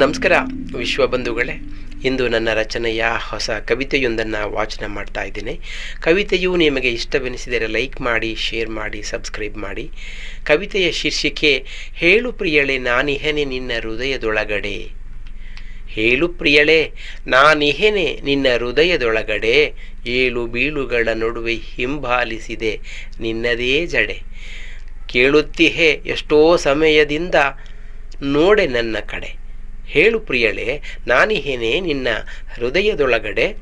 ನಮಸ್ಕಾರ ವಿಶ್ವಬಂಧುಗಳೇ ಇಂದು ನನ್ನ ರಚನೆಯ ಹೊಸ ಕವಿತೆಯೊಂದನ್ನು ವಾಚನ ಮಾಡ್ತಾ ಇದ್ದೀನಿ. ಕವಿತೆಯು ನಿಮಗೆ ಇಷ್ಟವೆನಿಸಿದರೆ ಲೈಕ್ ಮಾಡಿ, ಶೇರ್ ಮಾಡಿ, ಸಬ್ಸ್ಕ್ರೈಬ್ ಮಾಡಿ. ಕವಿತೆಯ ಶೀರ್ಷಿಕೆ, ಹೇಳು ಪ್ರಿಯಳೆ, ನಾನಿಹೆನೆ ನಿನ್ನ ಹೃದಯದೊಳಗಡೆ. ಹೇಳು ಪ್ರಿಯಳೆ, ನಾನಿಹೆನೆ ನಿನ್ನ ಹೃದಯದೊಳಗಡೆ. ಏಳು ಬೀಳುಗಳ ನಡುವೆ ಹಿಂಬಾಲಿಸಿದೆ ನಿನ್ನದೇ ಜಡೆ. ಕೇಳುತ್ತಿಹೆ ಎಷ್ಟೋ ಸಮಯದಿಂದ ನೋಡೆ ನನ್ನ ಕಡೆ. ಹೇಳು ಪ್ರಿಯಳೆ, ನಾನಿಹೇನೆ ನಿನ್ನ ಹೃದಯದೊಳಗಡೆ.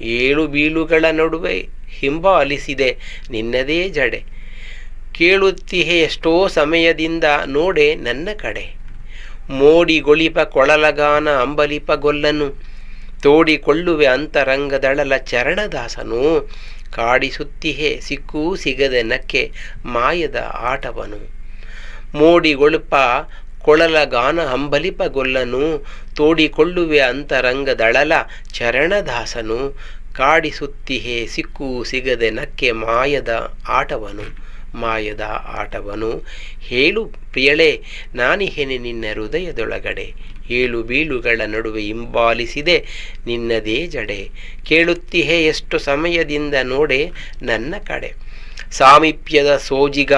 ಏಳು ಬೀಳುಗಳ ನಡುವೆ ಹಿಂಬಾಲಿಸಿದೆ ನಿನ್ನದೇ ಜಡೆ. ಕೇಳುತ್ತಿಹೆ ಎಷ್ಟೋ ಸಮಯದಿಂದ ನೋಡೆ ನನ್ನ ಕಡೆ. ಮೋಡಿಗೊಳಿಪ ಕೊಳಲಗಾನ ಅಂಬಲಿಪ ಗೊಲ್ಲನು. ತೋಡಿಕೊಳ್ಳುವೆ ಅಂತರಂಗದಳಲ ಚರಣದಾಸನು. ಕಾಡಿಸುತ್ತಿಹೆ ಸಿಕ್ಕೂ ಸಿಗದೆ ನಕ್ಕೆ ಮಾಯದ ಆಟವನು. ಮೋಡಿಗೊಳುಪ ಕೊಳಲ ಗಾನ ಹಂಬಲಿಪ ಗೊಲ್ಲನು ತೋಡಿಕೊಳ್ಳುವೆ ಅಂತರಂಗದಳಲ ಚರಣದಾಸನು ಕಾಡಿಸುತ್ತಿಹೆ ಸಿಕ್ಕು ಸಿಗದೆ ನಕ್ಕೆ ಮಾಯದ ಆಟವನು ಮಾಯದ ಆಟವನು. ಹೇಳು ಪ್ರಿಯಳೆ, ನಾನಿಹೆನೆ ನಿನ್ನ ಹೃದಯದೊಳಗಡೆ. ಏಳು ಬೀಳುಗಳ ನಡುವೆ ಹಿಂಬಾಲಿಸಿದೆ ನಿನ್ನದೇ ಜಡೆ. ಕೇಳುತ್ತಿಹೆ ಎಷ್ಟು ಸಮಯದಿಂದ ನೋಡೆ ನನ್ನ ಕಡೆ. ಸಾಮೀಪ್ಯದ ಸೋಜಿಗ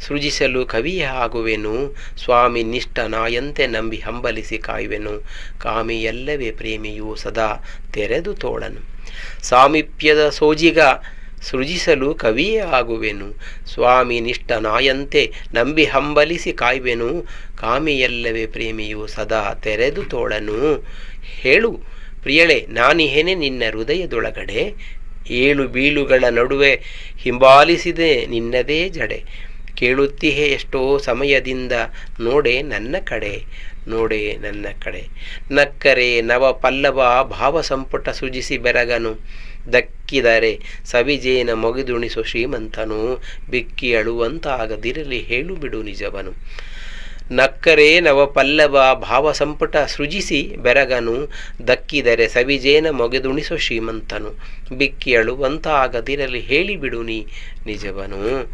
ಸೃಜಿಸಲು ಕವಿಯೇ ಆಗುವೆನು. ಸ್ವಾಮಿ ನಿಷ್ಠ ನಾಯಂತೆ ನಂಬಿ ಹಂಬಲಿಸಿ ಕಾಯುವೆನು. ಕಾಮಿಯಲ್ಲವೇ ಪ್ರೇಮಿಯು ಸದಾ ತೆರೆದು ತೋಳನು. ಸಾಮೀಪ್ಯದ ಸೋಜಿಗ ಸೃಜಿಸಲು ಕವಿಯೇ ಆಗುವೆನು. ಸ್ವಾಮಿ ನಿಷ್ಠ ನಾಯಂತೆ ನಂಬಿ ಹಂಬಲಿಸಿ ಕಾಯುವೆನು. ಕಾಮಿಯಲ್ಲವೇ ಪ್ರೇಮಿಯು ಸದಾ ತೆರೆದು ತೋಳನು. ಹೇಳು, ಪ್ರಿಯಳೆ, ನಾನಿಹೇನೆ ನಿನ್ನ ಹೃದಯದೊಳಗಡೆ ಏಳು ಬೀಳುಗಳ ನಡುವೆ ಹಿಂಬಾಲಿಸಿದೆ ನಿನ್ನದೇ ಜಡೆ. ಕೇಳುತ್ತಿಹೆ ಎಷ್ಟೋ ಸಮಯದಿಂದ ನೋಡೆ ನನ್ನ ಕಡೆ, ನೋಡೆ ನನ್ನ ಕಡೆ. ನಕ್ಕರೆ ನವ ಪಲ್ಲವ ಭಾವ ಸಂಪುಟ ಸೃಜಿಸಿ ಬೆರಗನು. ದಕ್ಕಿದರೆ ಸವಿಜೇನ ಮೊಗಿದುಣಿಸು ಶ್ರೀಮಂತನು. ಬಿಕ್ಕಿ ಅಳುವಂತಾಗದಿರಲಿ ಹೇಳು ಬಿಡು ನಿಜವನು. ನಕ್ಕರೆ ನವಪಲ್ಲವ ಭಾವ ಸಂಪುಟ ಸೃಜಿಸಿ ಬೆರಗನು, ದಕ್ಕಿದರೆ ಸವಿಜೇನ ಮೊಗೆದುಣಿಸೋ ಶ್ರೀಮಂತನು. ಬಿಕ್ಕಿ ಅಳುವಂತಾಗದಿರಲಿ ಹೇಳಿಬಿಡು ನೀ ನಿಜವನು.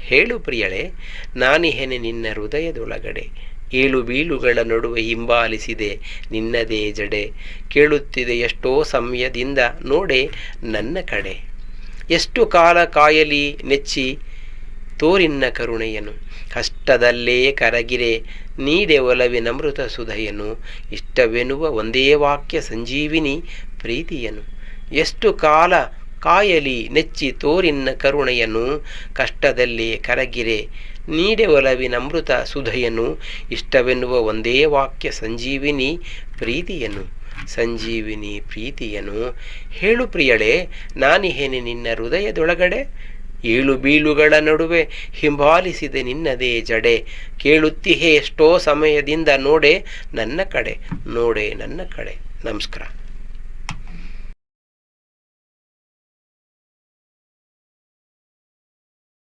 ಹೇಳು ಪ್ರಿಯಳೆ, ನಾನಿಹೆನೆ ನಿನ್ನ ಹೃದಯದೊಳಗಡೆ. ಏಳು ಬೀಳುಗಳ ನಡುವೆ ಹಿಂಬಾಲಿಸಿದೆ ನಿನ್ನದೇ ಜಡೆ. ಕೇಳುತ್ತಿದೆ ಎಷ್ಟೋ ಸಮಯದಿಂದ ನೋಡೆ ನನ್ನ ಕಡೆ. ಎಷ್ಟು ಕಾಲ ಕಾಯಲಿ ನೆಚ್ಚಿ ತೋರಿನ್ನ ಕರುಣೆಯನು ಕಷ್ಟದಲ್ಲೇ ಕರಗಿರೆ, ನೀಡೆ ಒಲವಿನಮೃತ ಸುಧಯನು ಇಷ್ಟವೆನ್ನುವ ಒಂದೇ ವಾಕ್ಯ ಸಂಜೀವಿನಿ ಪ್ರೀತಿಯನು ಎಷ್ಟು ಕಾಲ ಕಾಯಲಿ ನೆಚ್ಚಿ ತೋರಿನ್ನ ಕರುಣೆಯನು ಕಷ್ಟದಲ್ಲಿ ಕರಗಿರೆ, ನೀಡೆ ಒಲವಿನಮೃತ ಸುಧಯನು ಇಷ್ಟವೆನ್ನುವ ಒಂದೇ ವಾಕ್ಯ ಸಂಜೀವಿನಿ ಪ್ರೀತಿಯನು ಸಂಜೀವಿನಿ ಪ್ರೀತಿಯನು ಹೇಳು ಪ್ರಿಯಳೆ, ನಾನಿಹೇನೆ ನಿನ್ನ ಹೃದಯದೊಳಗಡೆ. ಏಳು ಬೀಳುಗಳ ನಡುವೆ ಹಿಂಬಾಲಿಸಿದೆ ನಿನ್ನದೇ ಜಡೆ. ಕೇಳುತ್ತಿಹೆ ಎಷ್ಟೋ ಸಮಯದಿಂದ ನೋಡೆ ನನ್ನ ಕಡೆ, ನೋಡೆ ನನ್ನ ಕಡೆ. ನಮಸ್ಕಾರ.